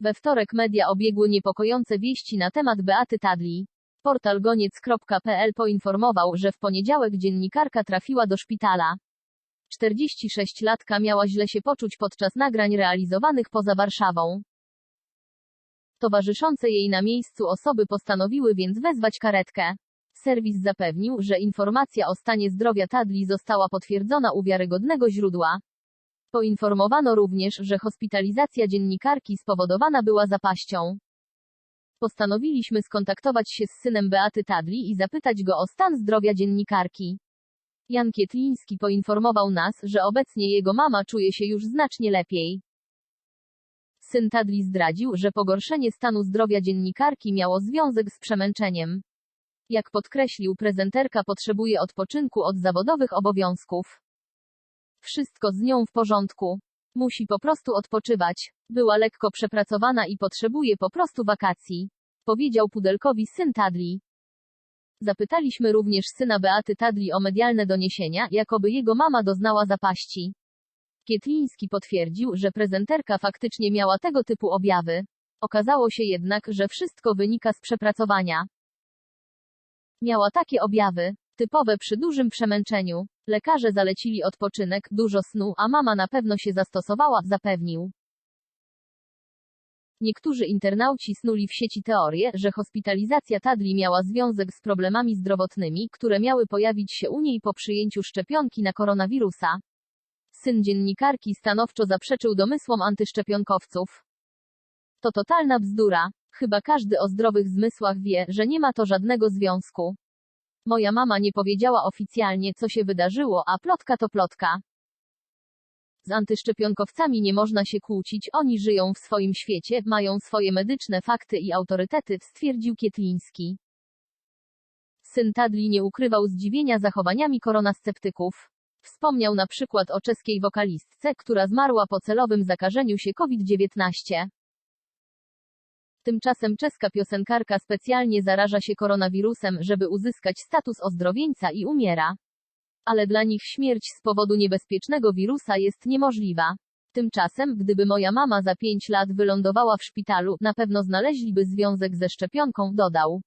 We wtorek media obiegły niepokojące wieści na temat Beaty Tadli. Portal goniec.pl poinformował, że w poniedziałek dziennikarka trafiła do szpitala. 46-latka miała źle się poczuć podczas nagrań realizowanych poza Warszawą. Towarzyszące jej na miejscu osoby postanowiły więc wezwać karetkę. Serwis zapewnił, że informacja o stanie zdrowia Tadli została potwierdzona u wiarygodnego źródła. Poinformowano również, że hospitalizacja dziennikarki spowodowana była zapaścią. Postanowiliśmy skontaktować się z synem Beaty Tadli i zapytać go o stan zdrowia dziennikarki. Jan Kietliński poinformował nas, że obecnie jego mama czuje się już znacznie lepiej. Syn Tadli zdradził, że pogorszenie stanu zdrowia dziennikarki miało związek z przemęczeniem. Jak podkreślił prezenterka potrzebuje odpoczynku od zawodowych obowiązków. Wszystko z nią w porządku. Musi po prostu odpoczywać. Była lekko przepracowana i potrzebuje po prostu wakacji. Powiedział Pudelkowi syn Tadli. Zapytaliśmy również syna Beaty Tadli o medialne doniesienia, jakoby jego mama doznała zapaści. Kietliński potwierdził, że prezenterka faktycznie miała tego typu objawy. Okazało się jednak, że wszystko wynika z przepracowania. Miała takie objawy, typowe przy dużym przemęczeniu. Lekarze zalecili odpoczynek, dużo snu, a mama na pewno się zastosowała, zapewnił. Niektórzy internauci snuli w sieci teorię, że hospitalizacja Tadli miała związek z problemami zdrowotnymi, które miały pojawić się u niej po przyjęciu szczepionki na koronawirusa. Syn dziennikarki stanowczo zaprzeczył domysłom antyszczepionkowców. To totalna bzdura. Chyba każdy o zdrowych zmysłach wie, że nie ma to żadnego związku. Moja mama nie powiedziała oficjalnie, co się wydarzyło, a plotka to plotka. Z antyszczepionkowcami nie można się kłócić, oni żyją w swoim świecie, mają swoje medyczne fakty i autorytety, stwierdził Kietliński. Syn Tadli nie ukrywał zdziwienia zachowaniami koronasceptyków. Wspomniał na przykład o czeskiej wokalistce, która zmarła po celowym zakażeniu się COVID-19. Tymczasem czeska piosenkarka specjalnie zaraża się koronawirusem, żeby uzyskać status ozdrowieńca i umiera. Ale dla nich śmierć z powodu niebezpiecznego wirusa jest niemożliwa. Tymczasem, gdyby moja mama za pięć lat wylądowała w szpitalu, na pewno znaleźliby związek ze szczepionką, dodał.